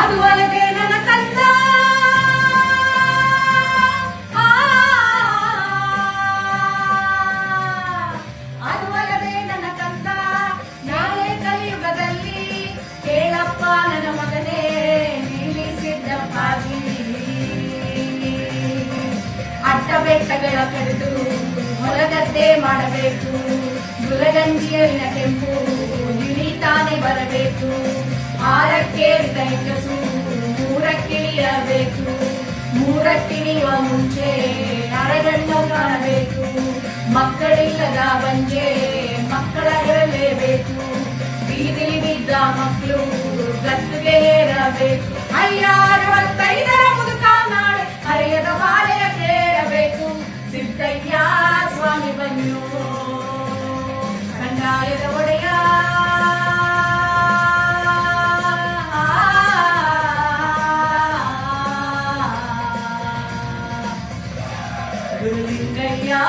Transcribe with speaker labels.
Speaker 1: ಅದು ಅಲ್ಲದೆ ನನ್ನ ಕಂದ ಅದು ಅಲ್ಲದೆ ನನ್ನ ಕಂದ ನಾಳೆ ಕಲಿಯುಗದಲ್ಲಿ ಕೇಳಪ್ಪ ನನ್ನ ಮಗನೇ ನಿಲ್ಲಿಸಿದ್ದಪ್ಪಾಗಿ ಅಡ್ಡ ಬೆಟ್ಟಗಳ ಕಡಿದು ಹೊಲಗದ್ದೆ ಮಾಡಬೇಕು. ಗುಲಗಂಜಿಯಲ್ಲಿನ ಕೆಂಪು ನಿಳಿತಾನೆ ಬರಬೇಕು. ಆರಕ್ಕೇರಿದ ಹೆಂಗಸು ಮೂರಕ್ಕಿಳಿಯಬೇಕು, ಮೂರಕ್ಕಿಳಿಯುವ ಮುಂಚೆ ಅರಗಣ್ಣು ಕಾಣಬೇಕು. ಮಕ್ಕಳಿಲ್ಲದ ಬಂಜೆ ಮಕ್ಕಳ ಇರಲೇಬೇಕು ಬೀದಿಲಿ ಬಿದ್ದ ಮಕ್ಕಳು ಗದ್ದುಗೆ ಏರಬೇಕು ಅಯ್ಯ, ಅರವತ್ತೈದರ ಮುದುಕ ನಾಳೆ ಹರೆಯದ ಬಾಳೆಯ ಕೇಳಬೇಕು. ಸಿದ್ದಯ್ಯ, ಸ್ವಾಮಿ, ಬನ್ನು. ಕಂದಾಯದ விரும்பிங்கையா